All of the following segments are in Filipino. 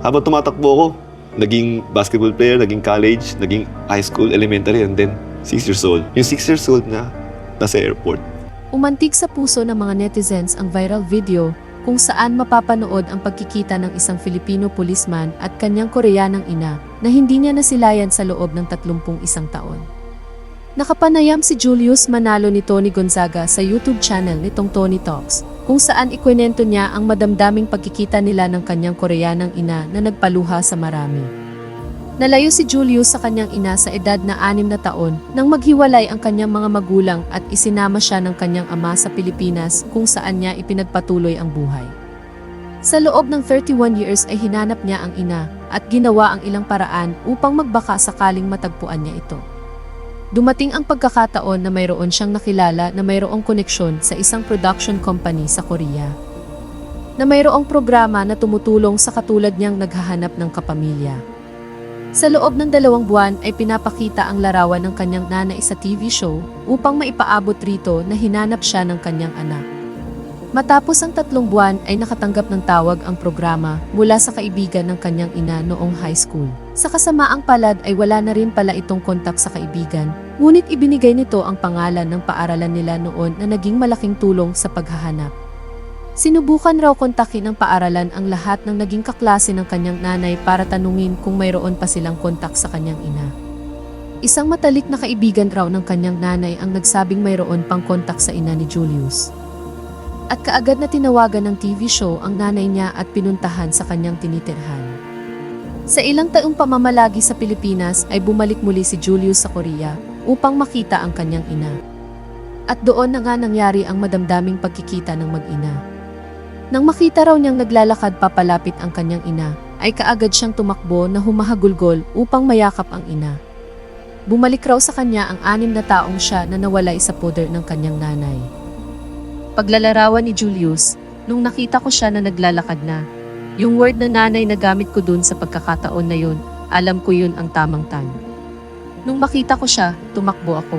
habang tumatakbo ako, naging basketball player, naging college, naging high school, elementary, and then 6 years old. Yung 6 years old na nasa airport. Umantig sa puso ng mga netizens ang viral video kung saan mapapanood ang pagkikita ng isang Filipino policeman at kanyang Koreanang ina na hindi niya nasilayan sa loob ng 31 taon. Nakapanayam si Julius Manalo ni Tony Gonzaga sa YouTube channel nitong Tony Talks, kung saan ikwento niya ang madamdaming pagkikita nila ng kanyang Koreanang ina na nagpaluha sa marami. Nalayo si Julius sa kanyang ina sa edad na anim na taon nang maghiwalay ang kanyang mga magulang at isinama siya ng kanyang ama sa Pilipinas kung saan niya ipinagpatuloy ang buhay. Sa loob ng 31 years ay hinanap niya ang ina at ginawa ang ilang paraan upang magbaka sakaling matagpuan niya ito. Dumating ang pagkakataon na mayroon siyang nakilala na mayroong koneksyon sa isang production company sa Korea. Na mayroong programa na tumutulong sa katulad niyang naghahanap ng kapamilya. Sa loob ng dalawang buwan ay pinapakita ang larawan ng kanyang nanay sa TV show upang maipaabot rito na hinanap siya ng kanyang anak. Matapos ang tatlong buwan ay nakatanggap ng tawag ang programa mula sa kaibigan ng kanyang ina noong high school. Sa kasamaang palad ay wala na rin pala itong kontak sa kaibigan, ngunit ibinigay nito ang pangalan ng paaralan nila noon na naging malaking tulong sa paghahanap. Sinubukan raw kontakin ng paaralan ang lahat ng naging kaklase ng kanyang nanay para tanungin kung mayroon pa silang kontak sa kanyang ina. Isang matalik na kaibigan raw ng kanyang nanay ang nagsabing mayroon pang kontak sa ina ni Julius. At kaagad na tinawagan ng TV show ang nanay niya at pinuntahan sa kanyang tinitirhan. Sa ilang taong pamamalagi sa Pilipinas ay bumalik muli si Julius sa Korea upang makita ang kanyang ina. At doon na nga nangyari ang madamdaming pagkikita ng mag-ina. Nang makita raw niyang naglalakad papalapit ang kanyang ina, ay kaagad siyang tumakbo na humahagulgol upang mayakap ang ina. Bumalik raw sa kanya ang anim na taong siya na nawalay sa poder ng kanyang nanay. Paglalarawan ni Julius, nung nakita ko siya na naglalakad na, yung word na nanay na gamit ko dun sa pagkakataon na yun, alam ko yun ang tamang time. Nung makita ko siya, tumakbo ako.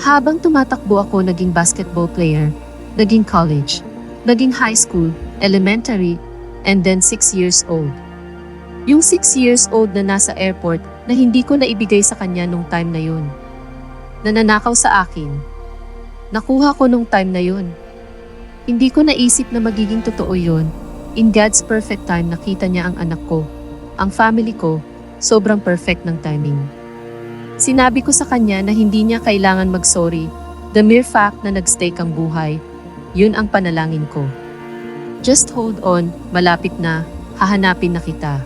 Habang tumatakbo ako naging basketball player, naging college, naging high school, elementary, and then 6 years old. Yung 6 years old na nasa airport na hindi ko naibigay sa kanya nung time na yun. Nananakaw sa akin. Nakuha ko nung time na yun. Hindi ko naisip na magiging totoo yun. In God's perfect time nakita niya ang anak ko, ang family ko, sobrang perfect ng timing. Sinabi ko sa kanya na hindi niya kailangan mag-sorry. The mere fact na nag-stake ang buhay, yun ang panalangin ko. Just hold on, malapit na, hahanapin na kita.